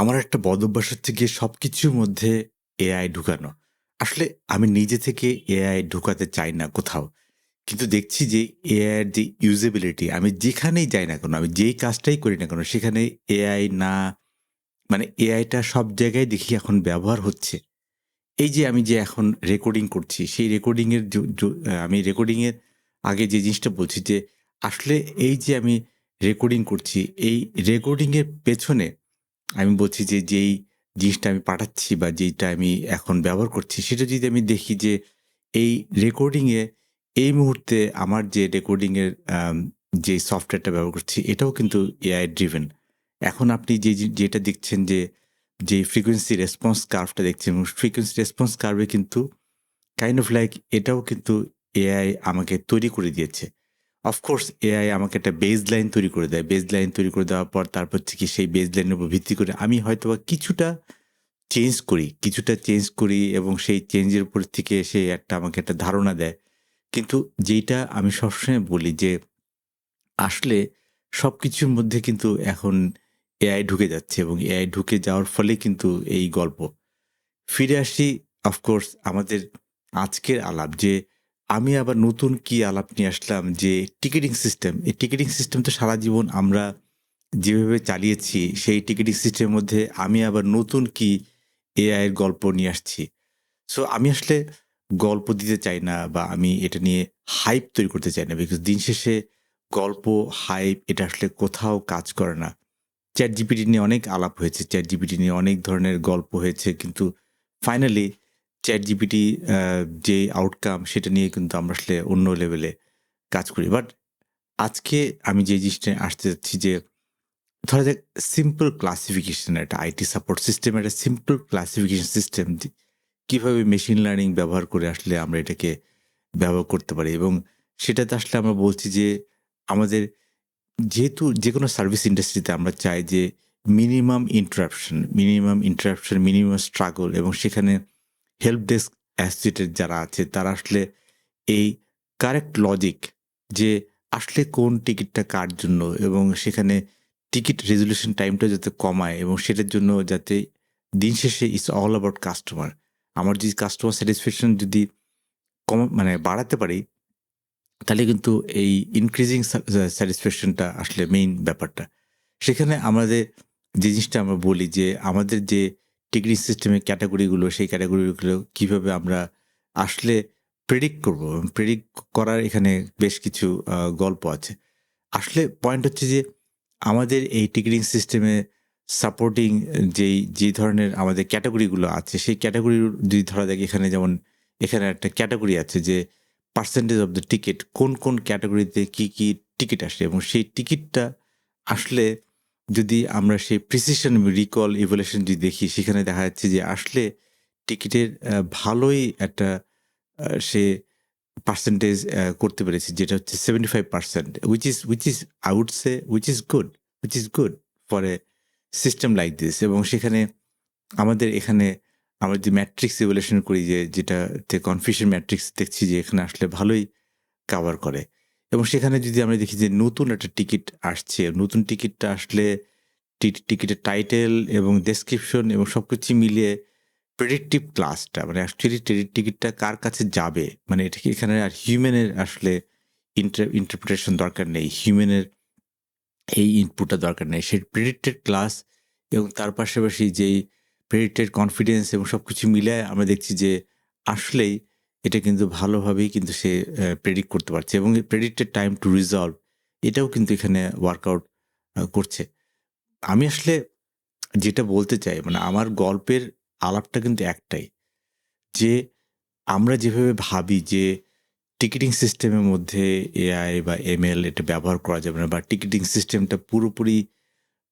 আমার একটা বদ অভ্যাস হচ্ছে গিয়ে সব কিছুর মধ্যে এআই ঢুকানো। আসলে আমি নিজে থেকে এআই ঢুকাতে চাই না কোথাও। কিন্তু দেখছি যে এআই এর যে ইউজেবিলিটি আমি যেখানেই যাই না কেন, আমি যেই কাজটাই করি না কেন সেখানে এআই না মানে এআইটা সব জায়গায় দেখি এখন ব্যবহার হচ্ছে। এই যে আমি যে এখন রেকর্ডিং করছি, সেই রেকর্ডিং এর জো জো আ আমি রেকর্ডিংয়ের আগে যে জিনিসটা বলছি যে আসলে এই যে আমি রেকর্ডিং করছি, এই রেকর্ডিংয়ের পেছনে আমি বলছি যে যেই জিনিসটা আমি পাঠাচ্ছি বা যেইটা আমি এখন ব্যবহার করছি সেটা যদি আমি দেখি যে এই রেকর্ডিংয়ে এই মুহূর্তে আমার যে রেকর্ডিংয়ের যে সফটওয়্যারটা ব্যবহার করছি এটাও কিন্তু এআই ড্রিভেন। এখন আপনি যে যেটা দেখছেন যে, যে ফ্রিকোয়েন্সি রেসপন্স কার্ভটা দেখছেন ফ্রিকোয়েন্সি রেসপন্স কার্ভ কিন্তু কাইন্ড অফ লাইক এটাও কিন্তু এআই আমাকে তৈরি করে দিয়েছে। অফকোর্স এআই আমাকে একটা বেজ লাইন তৈরি করে দেয়। বেজ লাইন তৈরি করে দেওয়ার পর তারপর থেকে সেই বেজ লাইনের উপর ভিত্তি করে আমি হয়তোবা কিছুটা চেঞ্জ করি, কিছুটা চেঞ্জ করি এবং সেই চেঞ্জের উপর থেকে সে একটা আমাকে একটা ধারণা দেয়। কিন্তু যেইটা আমি সবসময় বলি যে আসলে সব কিছুর মধ্যে কিন্তু এখন এআই ঢুকে যাচ্ছে এবং এআই ঢুকে যাওয়ার ফলে কিন্তু এই গল্প। ফিরে আসি অফকোর্স আমাদের আজকের আলাপ যে আমি আবার নতুন কি আলাপ নিয়ে আসলাম যে টিকেটিং সিস্টেম। এই টিকেটিং সিস্টেম তো সারা জীবন আমরা যেভাবে চালিয়েছি সেই টিকেটিং সিস্টেমের মধ্যে আমি আবার নতুন কি এআইয়ের গল্প নিয়ে আসছি। সো আমি আসলে গল্প দিতে চাই না বা আমি এটা নিয়ে হাইপ তৈরি করতে চাই না। বিকজ দিন শেষে গল্প, হাইপ এটা আসলে কোথাও কাজ করে না। চ্যাট জিপিটি নিয়ে অনেক আলাপ হয়েছে। চ্যাট জিপিটি নিয়ে অনেক ধরনের গল্প হয়েছে। কিন্তু ফাইনালি ChatGPT আ যে আউটকাম সেটা নিয়ে কিন্তু আমরা আসলে অন্য লেভেলে কাজ করি। বাট আজকে আমি যে জিনিসটা আসতে যাচ্ছি যে ধরা যাক সিম্পল ক্লাসিফিকেশন একটা আইটি সাপোর্ট সিস্টেম একটা সিম্পল ক্লাসিফিকেশন সিস্টেম কীভাবে মেশিন লার্নিং ব্যবহার করে আসলে আমরা এটাকে ব্যবহার করতে পারি এবং সেটাতে আসলে আমরা বলছি যে আমাদের যেহেতু যে কোনো সার্ভিস ইন্ডাস্ট্রিতে আমরা চাই যে minimum interruption, minimum interruption, minimum struggle এবং সেখানে হেল্প ডেস্ক অ্যাসোসিয়েটেড যারা আছে, তারা আসলে এই কারেক্ট লজিক যে আসলে কোন টিকিটটা কার জন্য এবং সেখানে টিকিট রেজোলিউশন টাইমটা যাতে কমায় এবং সেটার জন্য যাতে দিন শেষে ইটস অল অ্যাবাউট কাস্টমার। আমার যদি কাস্টমার স্যাটিসফ্যাকশন যদি কম মানে বাড়াতে পারি, তাহলে কিন্তু এই ইনক্রিজিং স্যাটিসফ্যাকশনটা আসলে মেইন ব্যাপারটা। সেখানে আমাদের যে জিনিসটা আমরা বলি যে আমাদের যে টিকেটিং সিস্টেমের ক্যাটাগরিগুলো সেই ক্যাটাগরিগুলো কীভাবে আমরা আসলে প্রেডিক্ট করব। প্রেডিক্ট করার এখানে বেশ কিছু গল্প আছে। আসলে পয়েন্ট হচ্ছে যে আমাদের এই টিকেটিং সিস্টেমে সাপোর্টিং যেই যে ধরনের আমাদের ক্যাটাগরিগুলো আছে সেই ক্যাটেগরি যদি ধরা যাক এখানে যেমন এখানে একটা ক্যাটাগরি আছে যে পার্সেন্টেজ অফ দ্য টিকিট কোন, কোন ক্যাটাগরিতে কি, কি টিকিট আসে এবং সেই টিকিটটা আসলে যদি আমরা সেই প্রিসিশন রিকল ইভ্যালুয়েশন যদি দেখি সেখানে দেখা যাচ্ছে যে আসলে টিকিটের ভালোই একটা সে পার্সেন্টেজ করতে পেরেছে যেটা হচ্ছে 75% which is which which I would say which is good, which is good for a system like this. এবং সেখানে আমাদের এখানে আমরা যে ম্যাট্রিক্স ইভ্যালুয়েশন করি যে যেটাতে কনফিউশন ম্যাট্রিক্স দেখছি যে এখানে আসলে ভালোই কাভার করে। এবং সেখানে যদি আমরা দেখি যে নতুন একটা টিকিট আসছে, নতুন টিকিটটা আসলে টিকিটের টাইটেল এবং ডেসক্রিপশন এবং সব কিছু মিলিয়ে প্রেডিক্টিভ ক্লাসটা মানে অ্যাকচুয়ালি টিকিটটা কার কাছে যাবে মানে এটা এখানে আর হিউম্যানের আসলে ইন্টার ইন্টারপ্রিটেশন দরকার নেই। হিউম্যানের এই ইনপুটটা দরকার নেই। সে প্রেডিক্টেড ক্লাস এবং তার পাশাপাশি যেই প্রেডিক্টেড কনফিডেন্স এবং সব কিছু মিলায় আমরা দেখছি যে আসলেই এটা কিন্তু ভালোভাবেই কিন্তু সে প্রেডিক্ট করতে পারছে এবং প্রেডিক্টেড টাইম টু রিজলভ এটাও কিন্তু এখানে ওয়ার্কআউট করছে। আমি আসলে যেটা বলতে চাই মানে আমার গল্পের আলাপটা কিন্তু একটাই। যে, আমরা যেভাবে ভাবি যে টিকিটিং সিস্টেমের মধ্যে এআই বা এমএল এটা ব্যবহার করা যাবে না বা টিকিটিং সিস্টেমটা পুরোপুরি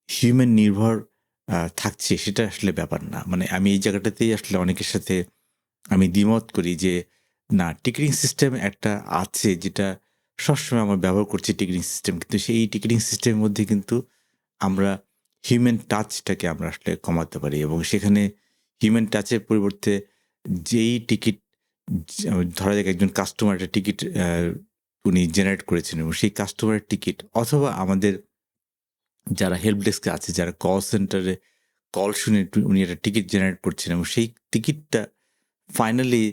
হিউম্যান নির্ভর থাকছে সেটা আসলে ব্যাপার না। মানে আমি এই জায়গাটাতেই আসলে অনেকের সাথে আমি দ্বিমত করি যে না টিকিটিং সিস্টেম একটা আছে যেটা সবসময় আমরা ব্যবহার করছি টিকিটিং সিস্টেম। কিন্তু সেই টিকিটিং সিস্টেমের মধ্যে কিন্তু আমরা হিউম্যান টাচটাকে আমরা আসলে কমাতে পারি এবং সেখানে হিউম্যান টাচের পরিবর্তে যেই টিকিট ধরা যাক একজন কাস্টমার একটা টিকিট উনি জেনারেট করেছেন এবং সেই কাস্টমারের টিকিট অথবা আমাদের যারা হেল্প ডেস্কে আছে, যারা কল সেন্টারে কল শুনে উনি একটা টিকিট জেনারেট করছেন এবং সেই টিকিটটা ফাইনালি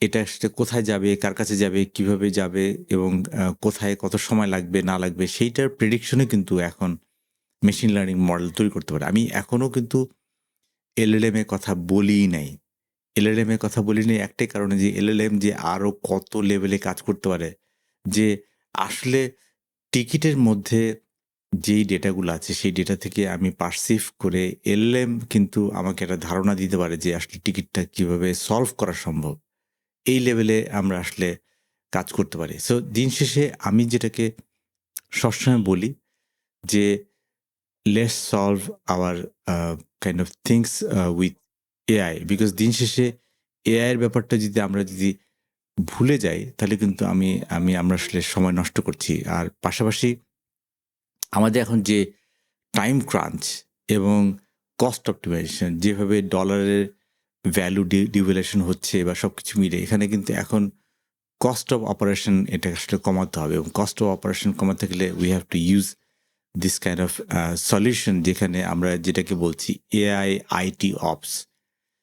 এটা আসলে কোথায় যাবে, কার কাছে যাবে, কীভাবে যাবে এবং কোথায় কত সময় লাগবে, না লাগবে, সেইটার প্রেডিকশনে কিন্তু এখন মেশিন লার্নিং মডেল তৈরি করতে পারে। আমি এখনও কিন্তু এলএলএম এর কথা বলি নাই। এলএলএম এর কথা বলি নাই একটাই কারণে যে এলএলএম যে আরও কত লেভেলে কাজ করতে পারে, যে আসলে টিকিটের মধ্যে যেই ডেটাগুলো আছে, সেই ডেটা থেকে আমি পারসিভ করে এলএম কিন্তু আমাকে একটা ধারণা দিতে পারে যে, আসলে টিকিটটা কীভাবে সলভ করা সম্ভব। এই লেভেলে আমরা আসলে কাজ করতে পারি। সো দিন শেষে আমি যেটাকে সবসময় বলি যে less solve our kind of things with AI because দিন শেষে এআইয়ের ব্যাপারটা যদি আমরা যদি ভুলে যাই, তাহলে কিন্তু আমি আমি, আমরা আসলে সময় নষ্ট করছি। আর পাশাপাশি আমাদের এখন যে টাইম ক্রাঞ্চ এবং কস্ট অপটিমাইজেশন যেভাবে ডলারের ভ্যালু ডিভ্যালুয়েশন হচ্ছে বা সব কিছু মিলে, এখানে কিন্তু এখন কস্ট অফ অপারেশন এটা আসলে কমাতে হবে এবং কস্ট অফ অপারেশন কমাতে গেলে we have to use this kind of solution যেখানে আমরা যেটাকে বলছি AI IT ops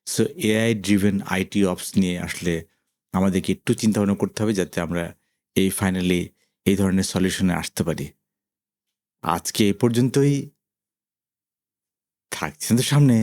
so AI driven IT ops নিয়ে আসলে আমাদেরকে একটু চিন্তা ভাবনা করতে হবে যাতে আমরা এই ফাইনালি এই ধরনের সলিউশনে আসতে পারি। আজকে এ পর্যন্তই। থাকছেন তো সামনে।